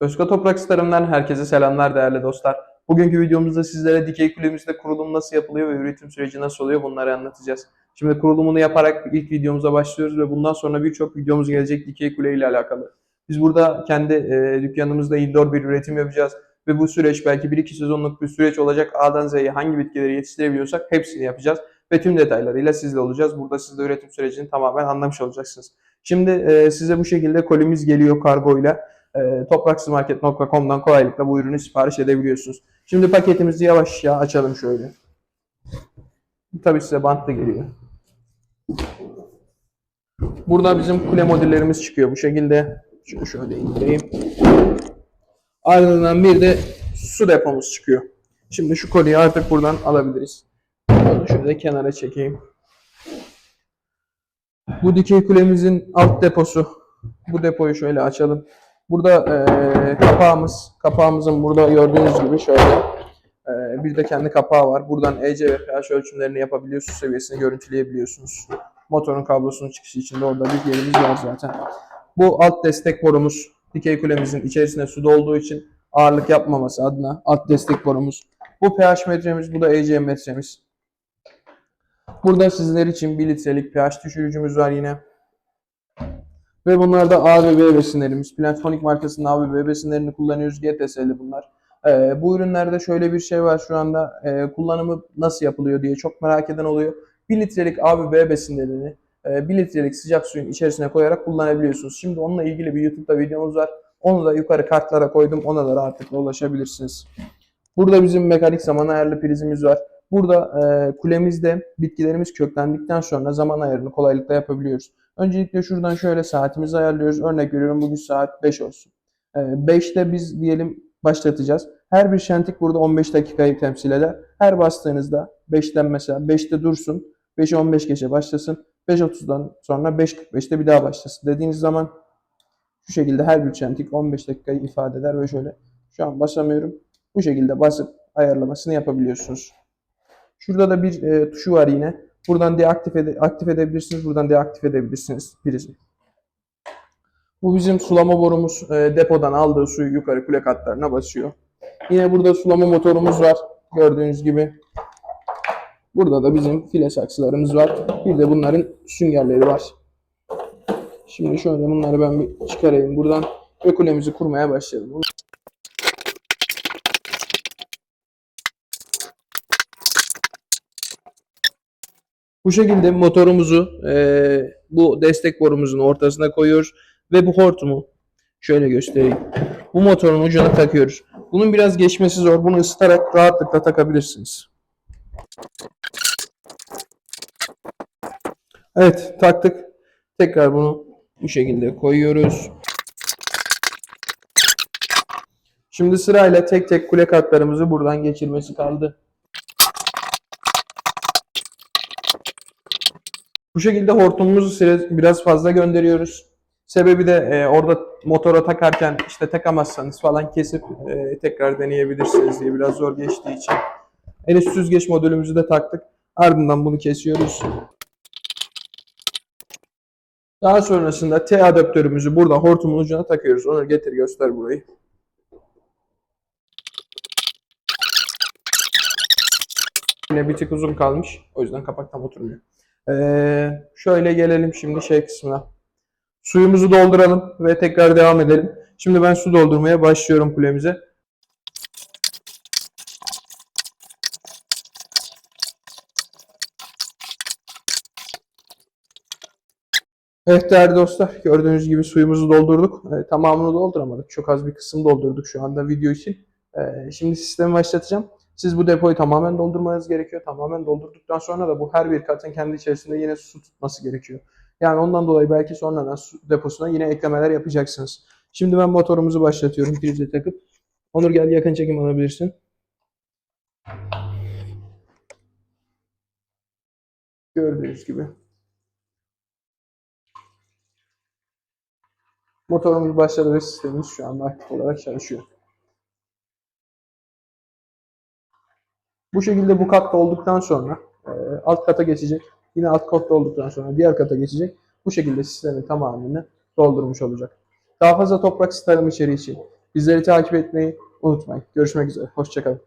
Özka Toprak Starım'dan herkese selamlar değerli dostlar. Bugünkü videomuzda sizlere dikey kulemizde kurulum nasıl yapılıyor ve üretim süreci nasıl oluyor bunları anlatacağız. Şimdi kurulumunu yaparak ilk videomuza başlıyoruz ve bundan sonra birçok videomuz gelecek dikey kule ile alakalı. Biz burada kendi e, dükkanımızda indoor bir üretim yapacağız ve bu süreç belki 1-2 sezonluk bir süreç olacak. A'dan Z'ye hangi bitkileri yetiştirebiliyorsak hepsini yapacağız ve tüm detaylarıyla sizle olacağız. Burada siz de üretim sürecini tamamen anlamış olacaksınız. Şimdi e, size bu şekilde kolimiz geliyor kargoyla e, topraksızmarket.com'dan kolaylıkla bu ürünü sipariş edebiliyorsunuz. Şimdi paketimizi yavaşça açalım şöyle. Tabii size bantlı geliyor. Burada bizim kule modüllerimiz çıkıyor bu şekilde. Şunu şöyle indireyim. Ardından bir de su depomuz çıkıyor. Şimdi şu kolyeyi artık buradan alabiliriz. Onu şöyle kenara çekeyim. Bu dikey kulemizin alt deposu. Bu depoyu şöyle açalım. Burada eee, kapağımız, kapağımızın burada gördüğünüz gibi şöyle eee, bir de kendi kapağı var. Buradan EC ve pH ölçümlerini yapabiliyorsunuz, su seviyesini görüntüleyebiliyorsunuz. Motorun kablosunun çıkışı için de orada bir yerimiz var zaten. Bu alt destek borumuz, dikey kulemizin içerisinde su dolduğu için ağırlık yapmaması adına alt destek borumuz. Bu pH metremiz, bu da EC metremiz. Burada sizler için 1 litrelik pH düşürücümüz var yine. Ve bunlar da A ve B besinlerimiz. Plantonik markasının A ve B besinlerini kullanıyoruz. GTS'li bunlar. Ee, bu ürünlerde şöyle bir şey var şu anda. Ee, kullanımı nasıl yapılıyor diye çok merak eden oluyor. 1 litrelik A ve B besinlerini e, 1 litrelik sıcak suyun içerisine koyarak kullanabiliyorsunuz. Şimdi onunla ilgili bir YouTube'da videomuz var. Onu da yukarı kartlara koydum. Ona da rahatlıkla ulaşabilirsiniz. Burada bizim mekanik zaman ayarlı prizimiz var. Burada e, kulemizde bitkilerimiz köklendikten sonra zaman ayarını kolaylıkla yapabiliyoruz. Öncelikle şuradan şöyle saatimizi ayarlıyoruz. Örnek veriyorum bugün saat 5 olsun. E, 5'te biz diyelim başlatacağız. Her bir şentik burada 15 dakikayı temsil eder. Her bastığınızda 5'ten mesela 5'te dursun. 5'e 15 geçe başlasın. 5.30'dan sonra 5.45'te bir daha başlasın. Dediğiniz zaman şu şekilde her bir çentik 15 dakikayı ifade eder ve şöyle şu an basamıyorum. Bu şekilde basıp ayarlamasını yapabiliyorsunuz. Şurada da bir e, tuşu var yine. Buradan deaktif ede- aktif edebilirsiniz. Buradan deaktif edebilirsiniz prizi. Bu bizim sulama borumuz. E, depodan aldığı suyu yukarı kule katlarına basıyor. Yine burada sulama motorumuz var. Gördüğünüz gibi. Burada da bizim file saksılarımız var. Bir de bunların süngerleri var. Şimdi şöyle bunları ben bir çıkarayım buradan ve kurmaya başlayalım. Bu şekilde motorumuzu eee, bu destek borumuzun ortasına koyuyoruz ve bu hortumu şöyle göstereyim. Bu motorun ucuna takıyoruz. Bunun biraz geçmesi zor. Bunu ısıtarak rahatlıkla takabilirsiniz. Evet taktık. Tekrar bunu bu şekilde koyuyoruz. Şimdi sırayla tek tek kule katlarımızı buradan geçirmesi kaldı. Bu şekilde hortumumuzu biraz fazla gönderiyoruz. Sebebi de e, orada motora takarken işte takamazsanız falan kesip e, tekrar deneyebilirsiniz diye biraz zor geçtiği için. En üst süzgeç modülümüzü de taktık. Ardından bunu kesiyoruz. Daha sonrasında T adaptörümüzü burada hortumun ucuna takıyoruz. Onu getir göster burayı. Yine bir tık uzun kalmış. O yüzden kapak tam oturmuyor. Ee, şöyle gelelim şimdi şey kısmına. Suyumuzu dolduralım ve tekrar devam edelim. Şimdi ben su doldurmaya başlıyorum kulemize. Evet değerli dostlar gördüğünüz gibi suyumuzu doldurduk. Ee, tamamını dolduramadık. Çok az bir kısım doldurduk şu anda video için. Ee, şimdi sistemi başlatacağım. Siz bu depoyu tamamen doldurmanız gerekiyor. Tamamen doldurduktan sonra da bu her bir katın kendi içerisinde yine su tutması gerekiyor. Yani ondan dolayı belki sonradan su deposuna yine eklemeler yapacaksınız. Şimdi ben motorumuzu başlatıyorum prize takıp. Onur gel yakın çekim alabilirsin. Gördüğünüz gibi. Motorumuz başladı ve sistemimiz şu anda aktif olarak çalışıyor. Bu şekilde bu kat olduktan sonra e, alt kata geçecek. Yine alt katta olduktan sonra diğer kata geçecek. Bu şekilde sistemi tamamını doldurmuş olacak. Daha fazla toprak starım içeriği için Bizleri takip etmeyi unutmayın. Görüşmek üzere. Hoşçakalın.